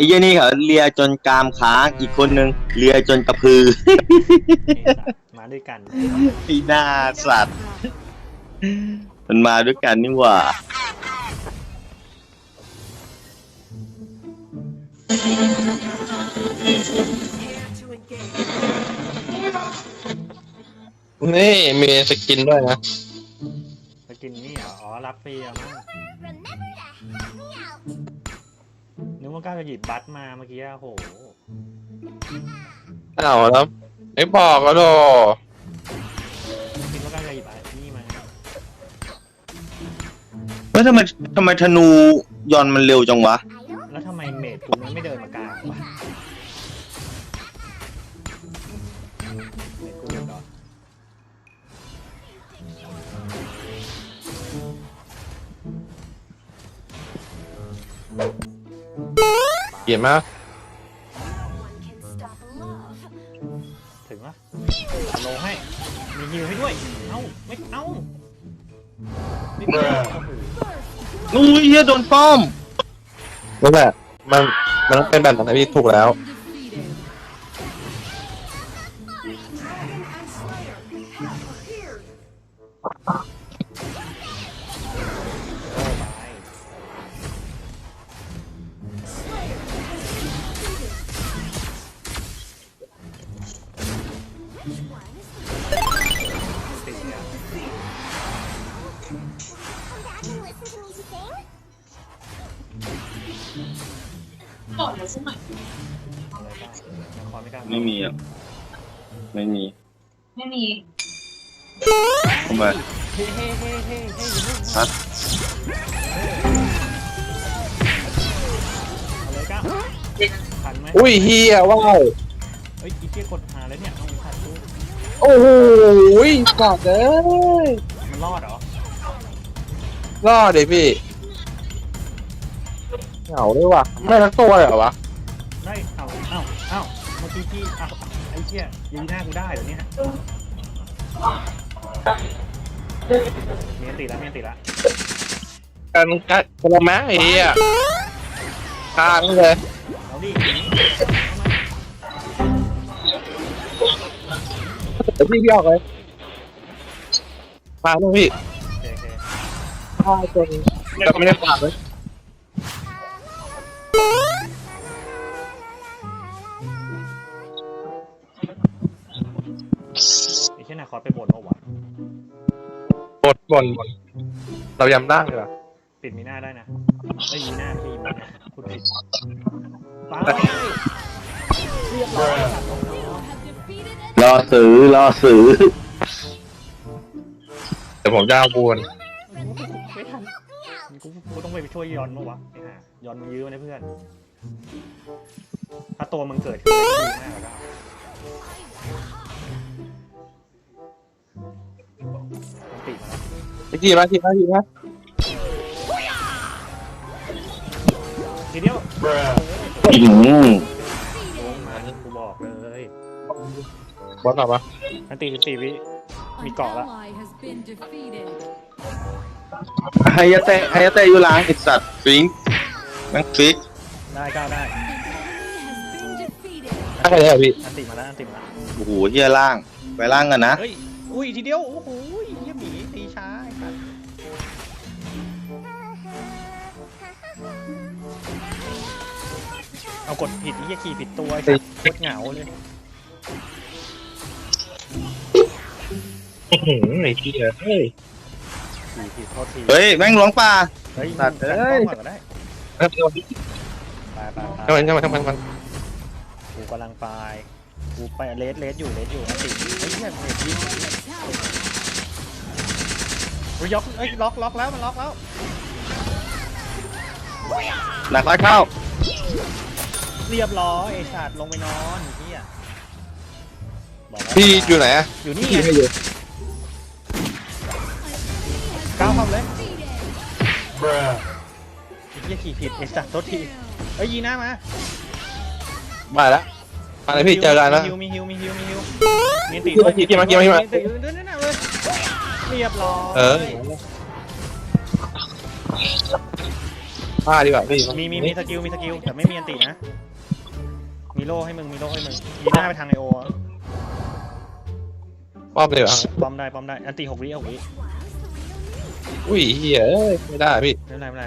อ้เหี้ยนี่เขาเลียจนกรามค้างอีกคนนึงเลียจนกระพือมาด้วยกันปีหน้าสัตว์ มันมาด้วยกันนี่หว่านี่มีสกินด้วยนะ สกินนี่เหรออ๋อรับฟรีอะมั้งนึ กว่าก้าวจะหยิบบัตรมาเมื่อกี้อะโหเอาแล้วไม่บอกก็โดคิดว่าก้าวจะหยิบบัตรนี่มาเฮ้ยทำไมทำไมธนูยอนมันเร็วจังวะ ขียนมา ถึงปะโลให้ มีฮิวให้ด้วย เอ้า ไม่ เอ้าไม่เป็นไรโอ้โหอุ้ยเฮียโดนป้อมนั่นแหละมันมันต้องเป็นแบบนั้นนะพี่ถูกแล้ว ติดเนี่ยก่อนแล้วใช่ไหมอะไรบ้างยังคอไม่กล้าไม่มีอะ ไม่มี ไม่มีทำไมเฮ้เฮ้เฮ้เฮ้เฮ้อย่าเพิ่งฮะเอาเลยก้าวทันไหมอุ้ยเฮียว้าวเฮ้ยอีเจี๊ยกดหาแล้วเนี่ยเอาทันดู โอ้โหสัตว์เอ้ยมันรอดเหรอ รอดดิพี่เหงาด้วยว่ะไม่ทั้งตัวเลยเหรอวะได้เอาเอ้าเอ้าเมื่อกี้ที่เอ้าไอ้เจี๊ยยีหน้ากูได้เหรอเนี่ยเมียนติดแล้วเมียนติดแล้วกันกันคนละแม่ไอ้เฮียค้างเลยเอาดิ เดี๋ยวพี่พี่ออกเลยมาแล้วพี่โอเคโอเคฆ่าจนแต่ไม่ได้ฝากเลยไอ้เช่นนาคอสไปบ่นเมื่อวานบดบนบนเรายำร่างเลยว่ะปิดมีหน้าได้นะไม่ยีหน้าไม่ใช่ยีมีหน้าพูดผิดไปเรียบร้อยค รับน้องรอซื้อรอซื้อเดี๋ยวผมจะเอาบวนๆไม่ทันกูกูต้องไปช่วยยอนเมื่อวะไอ้ห่ายอนมึงยื้อมานะเพื่อน ถ้าตัวมึงเกิดขึ้นเลยก็ดีมากแล้วก็มันติดมาแล้วพี่กี่มาทีมาทีมาทีเดียวอืม บอลหรอปะอันตีสิบสี่วิ มีเกาะละไฮยาเตะไฮยาเตะอยู่หล้างไอสัตว์ฟิงแม่งฟิกได้ก้าวได้ถ้าใครได้อะพี่อันติมาแล้ว อันติมาแล้ว โอ้โหเฮียล่าง ไปล่างกันนะเฮ้ย อุ้ยทีเดียว โอ้โหเยี่ยหมีตีช้าไอ้สัสเอากดผิดไอ้เหี้ยขี่ผิดตัวไอ้สัสโคตรเหงาเลย อื้อหือไอ้เหี้ยเฮ้ยขี่ผิดโทษทีเฮ้ยแม่งหลวงป่า เฮ้ยสัตว์เอ้ยกันกล้องก่อนก็ได้ครับไปไปทำไมไปทำไมทำไมทำไมกูกำลังไปกูไปเลสเลสอยู่เลสอยู่อันติเฮ้ยเหี้ยเน็ตยิงเฮ้ยล็อกเอ้ยล็อกล็อกแล้วมันล็อกแล้วหนักร้อยเข้าเรียบร้อยไอ้สัตว์ลงไปนอนไอ้เหี้ยบอกแล้วพี่อยู่ไหนอะอยู่นี่พี่ไงไม่อยู่ ก้าวเข้าเลยไอ้เหี้ยขี่ผิดไอ้สัตว์โทษทีเอ้ยยีหน้ามามาแล้วมาเลยพี่เจอกันนะมีฮิวมีฮิวมีฮิวมีฮิวมีติมาขี่มาขี่มาขี่มาติดเดินหน้าเลยเรียบร้อยเออฆ่าดีกว่าพี่มีมีมีสกิลมีสกิลแต่ไม่มีอันตินะมีโล่ให้มึงมีโล่ให้มึงยีหน้าไปทางไอโอป้อมเลยเหรอป้อมได้ป้อมได้อันติหกวิหกวิ อุ้ยเฮียเอ้ยไม่ได้พี่ไม่เป็นไรไม่เป็นไร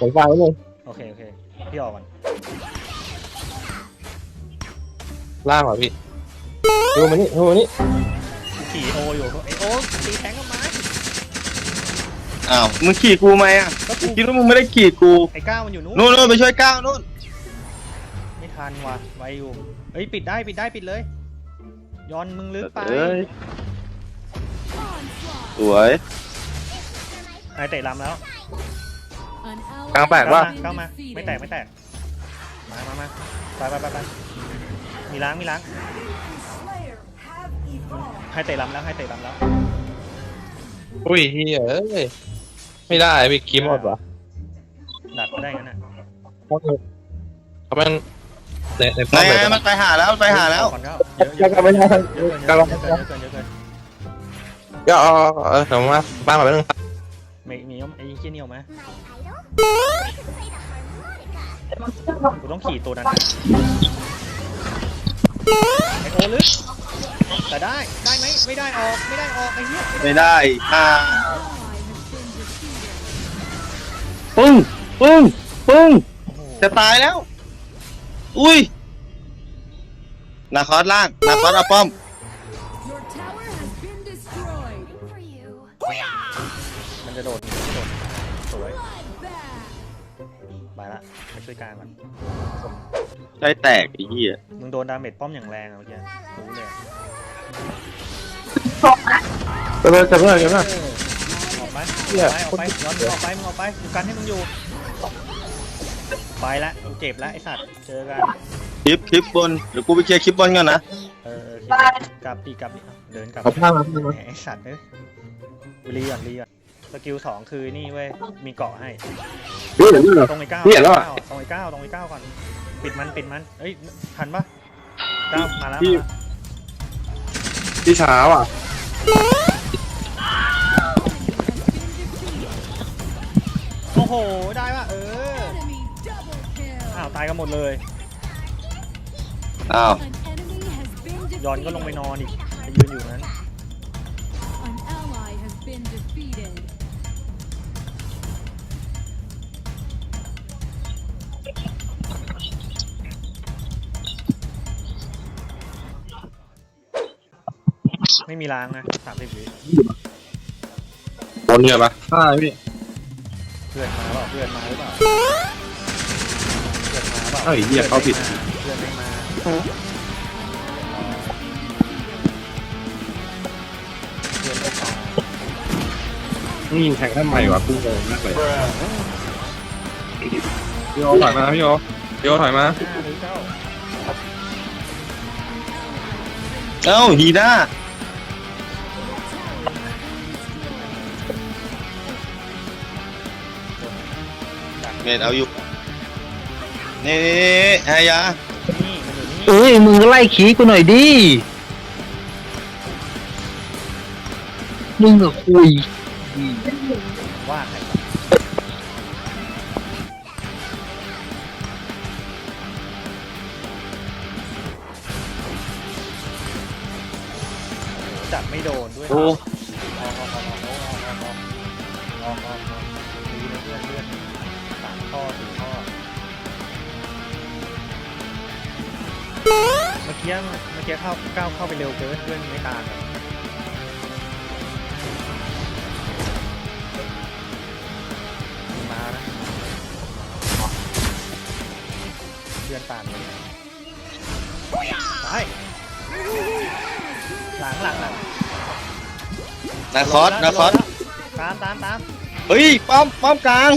ผมไฟเลยโอเคโอเคพี่ออกก่อนล่างเหรอพี่ดูมานี่ดูมานี่กูขี่โออยู่ไอโอตีแทงกับไม้อ้าวมึงขี่กูไหมอะก็กูกูคิดว่ามึงไม่ได้ขี่กูไอ้ก้าวมันอยู่นู้นนู่นนู่นไปช่วยก้าวนู่นไม่ทันว่ะไวอยู่เฮ้ยปิดได้ปิดได้ปิดเลยย้อนมึงลึกไปเอ้ย สวย ไอเตะลำแล้วกลางแปลกว่าก้าวมาไม่แตกไม่แตกมามามาไปไปไปไปมีล้างมีล้างให้เตะลำแล้วให้เตะลำแล้วอุ้ยเฮียเอ้ยไม่ได้พี่กิมหมดวะดัดได้งั้นน่ะเขาเป็นในในไหป้อมเลยนมันไปหาแล้วมันไปหาแล้ว ก่อนเข้าเยอะเยยัอะงกันไม่ได้เยอะเกินเยกำลังอะเกินเยอะเกินเยอะเกิน เดี๋ยวเอาเออผมมาบ้านมาแป๊บนึงมีมีไอ้เคี้ยนี่ออกมากูต้องขี่ตัวนั้นนะไอโอลึกแต่ได้ได้ไหมไม่ได้ออกไม่ได้ออกไอ้เหี้ยไม่ได้อ่าปึ้งปึ้งปึ้งโอ้โหจะตายแล้ว อุ้ยนาคอสล่างนาคอสเอาป้อม มันจะโดดมันจะโดดสวย Bloodbath. ไปละไปช่วยกลางมันใจแตกไอ้เหี้ยมึงโดนดาเมจป้อมอย่างแรงอะเมื่อกี้รู้เลยอะไปเลยจับเลยจับเลยออกไปเหี้ยออกไปออกไปย้อนมึงออกไปมึงออกไปกูกันให้มึงอยู่ ไปละกูเจ็บละไอสัตว์เจอกันคลิปคลิปบนเดี๋ยวกูไปเคลียร์คลิปบนก่อนนะเออเออโอเคกลับดีกลับดิเดินกลับเอาผ้ามาผ้ามาแหมไอสัตว์เอ้ยรีก่อนรีก่อน สกิลสองคือนี่เว้ย มีเกาะให้พี่เห็นด้วยเหรอ ตรงไอ้ก้าวพี่เห็นแล้วอะตรงไอ้ก้าวตรงไอ้ก้าวก่อน ปิดมันปิดมันเอ้ยทันปะก้าวมาแล้วพี่มาแล้วพี่เช้าอะโอ้โห ได้ปะเออ Enemy double kill. อ้าวตายกันหมดเลย อ้าว An enemy has been ย้อนก็ลงไป defeated. นอนอีก ไม่มีรางนะสามสิบวิบนเนี่ยปะใช่พี่เพื่อนมาเปล่าเพื่อนมาหรือเปล่าเพื่อนมาเปล่าเอ้ยเหี้ยเขาผิด เพื่อนไม่มาเพื่อนไม่มานี่ยิงแทงทำไมวะกูงงมากเลยพี่โอถอยมาพี่โอพี่โอถอยมาห้าหรือเก้า เอ้าฮีน่า เมดเอาอยู่ นี่นี่นี่ไฮยานี่มันอยู่นี่เอ้ยมึงก็ไล่ขี้กูหน่อยดิมึงกับคุยว่าใครวะจับไม่โดนด้วยโอ้ออกอ กี้เมื่อกี้เข้าก้าวเข้าไปเร็วเกินเพื่อนไม่ตามเลยมีมานะเพื่อนตามเลยไปหลังหลังหลังนาคอสนาคอสตามตามตามเฮ้ยป้อมป้อมกลาง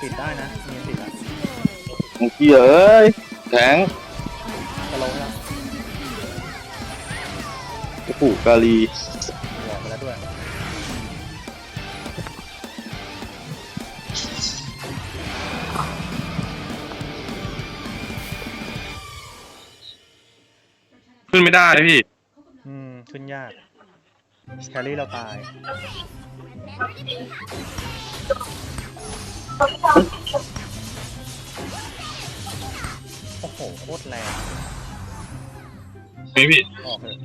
Onslaught. ปิดได้นะมีอันติดแล้วโอ้เหี้ยเอ้ยแข็งกระโหลกแล้วโอ้โหกาลีหัวไปแล้วด้วยขึ้นไม่ได้พี่มขึ้นยากแครี่เราตาย โอ้โหโคตรแรงพี่พี่ออกเลย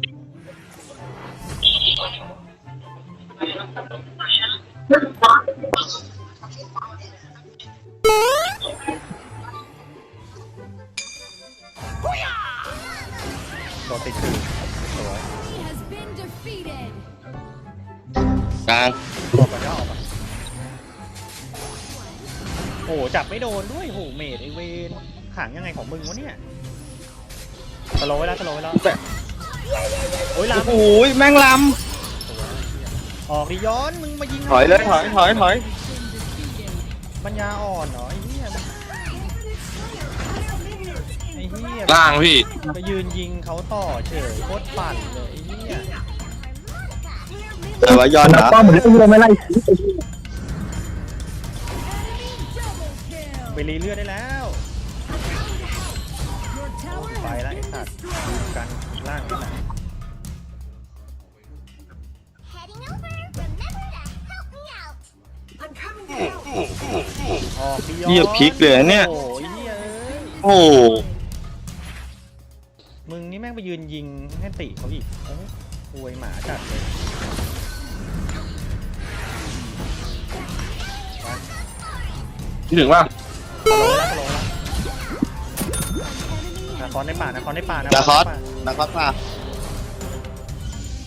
โดนติดคือสวย He has been defeated. กลาง ไม่โดนด้วยโหเมดไอเวนขังยังไงของมึงวะเนี่ยสโลว์ไว้แล้วสโลว์ไว้แล้วโอ้ยลามโอ้ยแม่งลออกดิย้อนมึงมายิงำถอยเลยถอยถอยถอยปัญญาอ่อนเหรอไอ้เหี้ยไอ้เหี้ยล่างพี่ ไปยืนยิงเขาต่อเฉยโคตรปั่นเลยไอ้เหี้ยแต่ว่ายอนเหรอป้อมเหมือนเรื่องไม่ไล่ ไปรีเลือดได้แล้ว Your tower ไป has แล้วไอ้ been สัตว์ destroyed. ดูกันล่างนี่แหละ Heading over. Remember to help me out. ออกดิย้อนเหี้ยพลิกเลยเนี่ย โอ้ยเหี้ยเอ้ยโอ้มึงนี่แม่งไปยืนยิงให้ติเขาอีกโอ้ยอวยหมาจัดเลยที่ถึงว่า คอนในป่านาคอนในป่านาคอสในป่านาคอสมา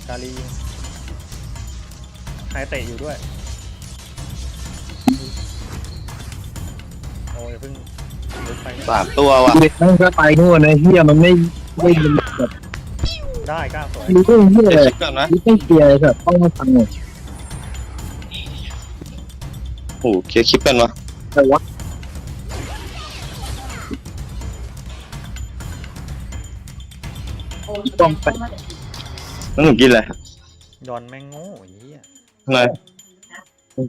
กาลีไฮเตะอยู่ด้วย โอ้ยอย่าเพิ่งลุกไปนะสามตัวว่ะเด็กนั่งก็ไปนู่นนะเฮียมันไม่ไม่ยินแบบได้ก้าวสวยรู้เรื่องเฮียเดี๋ยวเลยคิดก่อนนะไม่เคลียร์เลยแบบต้องมาฟังหน่อยโอ้โหเคลียร์คลิปกันวะแต่ว่า ต้องไปแล้วหนูกินอะไรยอนแม่งโง่ไอ้เหี้ยทำไม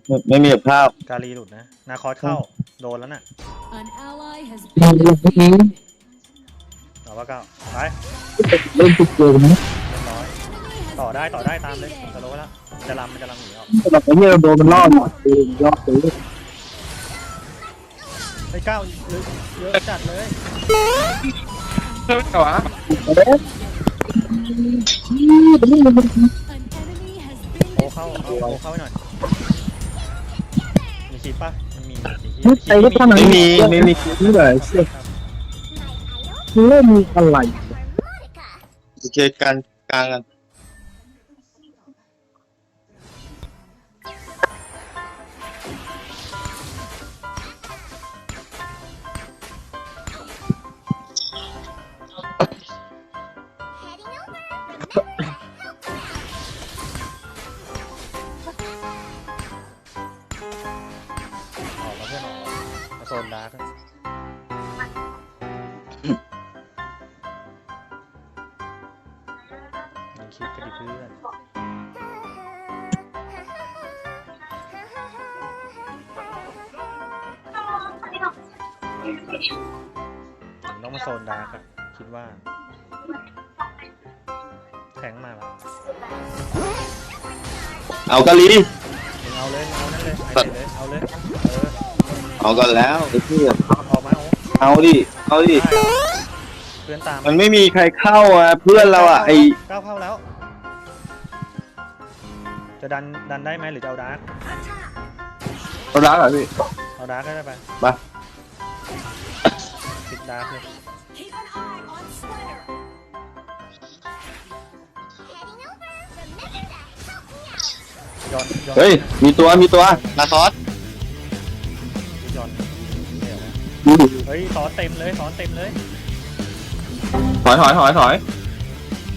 ไม่ไม่มีกับข้าว กาลีหลุดนะ นาคอสเข้า โดนแล้วน่ะ An ally has เรื่อง been นี้ defeated. เอาว่าก้าวไปเล่นติดเกมนะเรียบร้อย ต่อได้ต่อได้ตามเลยสโลว์ไว้แล้วจะลำมันจะลำหนีออกสำหรับไอ้เฮียเราโดนมันล่อหมดเลยรอบตัวไอ้ก้าวเยอะเยอะจัดเลยใช่ไหมวะ เอ๊ะนี่มัน An enemy has been โอเข้าเอาโอเข้าไปหน่อย มีคลิปป่ะมันมีไอ้เหี้ยไม่ใช่ก็ทำไม่มีไม่มีนี่เลยเสียเล่นอะไร Harmonica. โอเคกลางกลางกัน โซนดาร์กมีคลิปกันดิเพื่อนผมต้องมาโซนดาร์กอะคิดว่า แทงมาแล้วเอากะลีมึงเอาเลยมึงเอานั่นเลยไอ้เลย เอาเลย เออ เอากันแล้วไอ้เพื่อนออกมาโอ้เอาดิเอาดิได้เหรอเพื่อนตามมันไม่มีใครเข้าอะเพื่อนเราอะไอก้าวเข้าแล้ว จะดันดันได้ไหมหรือจะเอาดาร์กเราล้างเหรอพี่ เอาดาร์กก็ได้ไปมาปิดดาร์กเลย Keep an eye on Slayer. Heading over. Remember to help me out. ย้อนย้อนเฮ้ยมีตัวมีตัวนาคอส ย้อนเดี๋ยวนะดูดิเฮ้ยสอนเต็มเลยสอนเต็มเลย ถอยถอยถอยถอย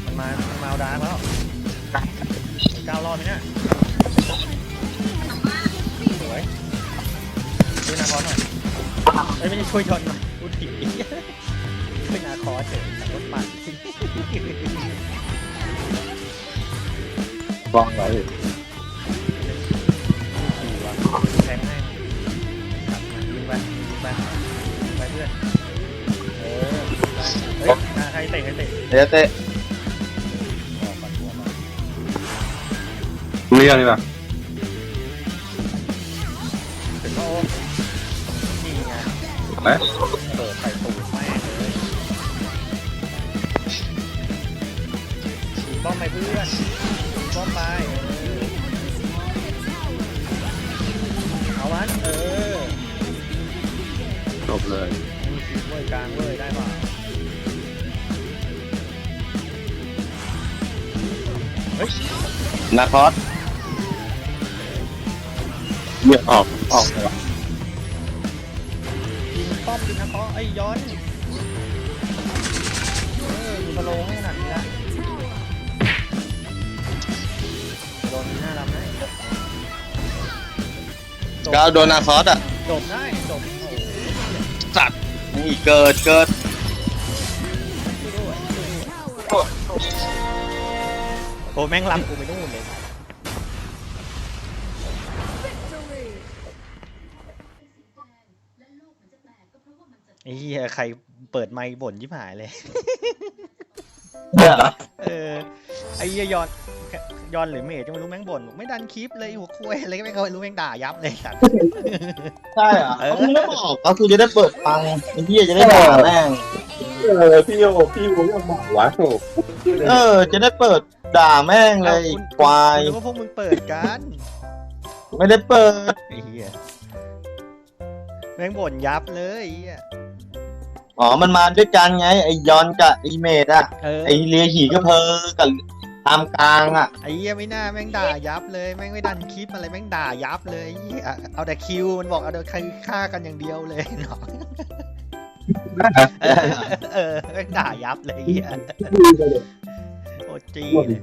มันมามันมาเอาดาร์กแล้วไอ้ก้าวรอดไหมเนี่ยสวยช่วยนาคอสหน่อยเอ้ยไม่ใช่ช่วยย้อนหน่อยพูดผิดช่วยนาคอสเฉยรถปั่นบองเล พื่อนเออเฮ้ยหน้าใครเตะใครเตะเตะเตะออกก่อนหัวก่อนเรื่องนี่ป่ะถึงก็โอ้นี่ไงไหมเปิดใส่ตูดแม่งเลยยิงบ้อมไปเพื่อนยิงบ้อมไปเออเอาวันเออ จบเลย มีทีมเว้ยกลางเว้ยได้ป่ะเฮ้ยนาคอสเนี่ยออกออกเลยว่ะยิงป้อมดินะเขาไอ้ย้อนเออดูสโลว์ให้ขนาดนี้ละโดนหน้าลำนะก็เอาโดนนาคอสอะจบได้จบโอ้โห สัตว์ นี่เกิดเกิดโอ้แม่งลำกูไปนู่นเลยไอ้เหี้ยใครเปิดไมค์บ่นยิบหายเลย เนี่ยเหรอ เออไอ้เหี้ยยอน ยอนหรือเมย์จะไม่รู้แม่งบ่นบอกไม่ดันคลิปเลยหัวคุยอะไรก็ไม่เคยรู้แม่งด่ายับเลยสัตว์ใช่เหรอเออเขาไม่บอกก็คือจะได้เปิดฟังไอ้พี่จะได้ด่าแม่งเออพี่โอพี่โอยังบอกวะโถเออ จะได้เปิดด่าแม่งเลยเอาคุณควายคุณนึกว่าพวกมึงเปิดกัน ไม่ได้เปิดไอ้เหี้ยแม่งบ่นยับเลยไอ้เหี้ยอ๋อ มันมาด้วยกันไง ไอ้ยอนกับไอ้เมดอะเออไอ้เลียหีก็เพอกับ ตามกลางอะไอ้เหี้ยไม่น่าแม่งด่ายับเลยแม่งไม่ดันคลิปอะไรแม่งด่ายับเลยไอ้เหี้ยเอาแต่คิวมันบอกเอาแต่ใครฆ่ากันอย่างเดียวเลยเนาะเออเออแม่งด่ายับเลยไอ้เหี้ยโอจีเลย